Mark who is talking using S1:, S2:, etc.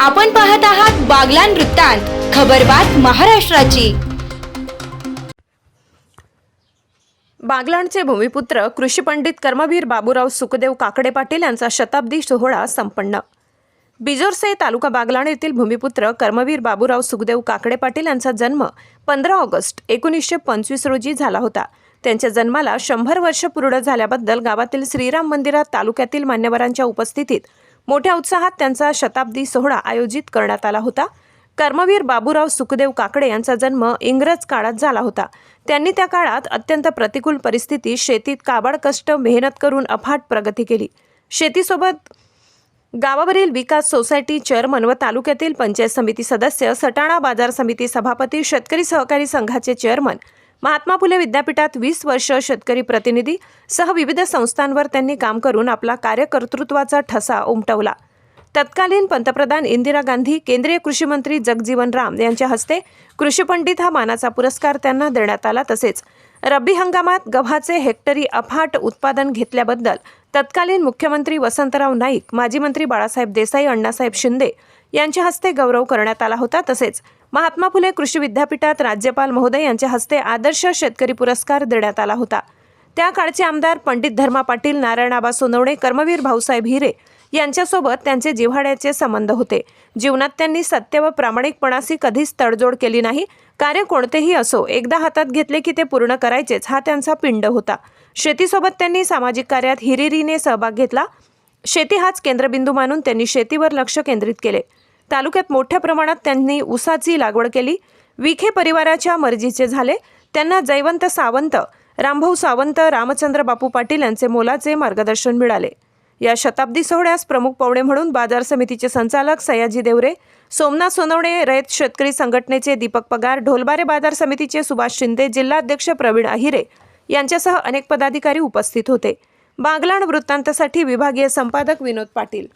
S1: आपण पाहत आहात बागलान वृत्तांत खबरबात महाराष्ट्राची.
S2: बागलाणचे भूमिपुत्र कृषी पंडित कर्मवीर बाबूराव सुखदेव काकडे पाटील यांचा शताब्दी सोहळा संपन्न. बिजोरसे तालुका बागलाण येथील भूमिपुत्र कर्मवीर बाबूराव सुखदेव काकडे पाटील यांचा जन्म पंधरा ऑगस्ट एकोणीसशे पंचवीस रोजी झाला होता. त्यांच्या जन्माला शंभर वर्ष पूर्ण झाल्याबद्दल गावातील श्रीराम मंदिरात तालुक्यातील मान्यवरांच्या उपस्थितीत मोठ्या उत्साहात त्यांचा शताब्दी सोहळा आयोजित करण्यात आला होता. कर्मवीर बाबूराव सुखदेव काकडे यांचा जन्म इंग्रज काळात झाला होता. त्यांनी त्या काळात अत्यंत प्रतिकूल परिस्थितीत शेतीत काबाड कष्ट मेहनत करून अफाट प्रगती केली. शेतीसोबत गावावरील विकास सोसायटी चेअरमन व तालुक्यातील पंचायत समिती सदस्य सटाणा बाजार समिती सभापती शेतकरी सहकारी संघाचे चेअरमन महात्मा फुले विद्यापीठात वीस वर्ष शेतकरी प्रतिनिधी सह विविध संस्थांवर त्यांनी काम करून आपला कार्यकर्तृत्वाचा ठसा उमटवला. तत्कालीन पंतप्रधान इंदिरा गांधी केंद्रीय कृषी मंत्री जगजीवन राम यांच्या हस्ते कृषी पंडित हा मानाचा पुरस्कार त्यांना देण्यात आला तसेच रब्बी हंगामात गव्हाचे हेक्टरी अफाट उत्पादन घेतल्याबद्दल तत्कालीन मुख्यमंत्री वसंतराव नाईक माजी मंत्री बाळासाहेब देसाई अण्णासाहेब शिंदे यांच्या हस्ते गौरव करण्यात आला होता. तसेच महात्मा फुले कृषी विद्यापीठात राज्यपाल महोदय यांच्या हस्ते आदर्श शेतकरी पुरस्कार देण्यात आला होता. त्या काळचे आमदार पंडित धर्मा पाटील नारायणाबा सोनवणे कर्मवीर भाऊसाहेब हिरे यांच्यासोबत त्यांचे जिव्हाळ्याचे संबंध होते. जीवनात त्यांनी सत्य व प्रामाणिकपणाशी कधीच तडजोड केली नाही. कार्य कोणतेही असो एकदा हातात घेतले की ते पूर्ण करायचेच हा त्यांचा पिंड होता. शेतीसोबत त्यांनी सामाजिक कार्यात हिरिरीने सहभाग घेतला. शेती हाच केंद्रबिंदू मानून त्यांनी शेतीवर लक्ष केंद्रित केले. तालुक्यात मोठ्या प्रमाणात त्यांनी ऊसाची लागवड केली. विखे परिवाराच्या मर्जीचे झाले. त्यांना जयवंत सावंत रामभाऊ सावंत रामचंद्र बापू पाटील यांचे मोलाचे मार्गदर्शन मिळाले. या शताब्दी सोहळ्यास प्रमुख पाहुणे म्हणून बाजार समितीचे संचालक सयाजी देवरे सोमनाथ सोनवणे रयत शेतकरी संघटनेचे दीपक पगार ढोलबारे बाजार समितीचे सुभाष शिंदे जिल्हाध्यक्ष प्रवीण अहिरे यांच्यासह अनेक पदाधिकारी उपस्थित होते. बागलाण वृत्तांतसाठी विभागीय संपादक विनोद पाटील.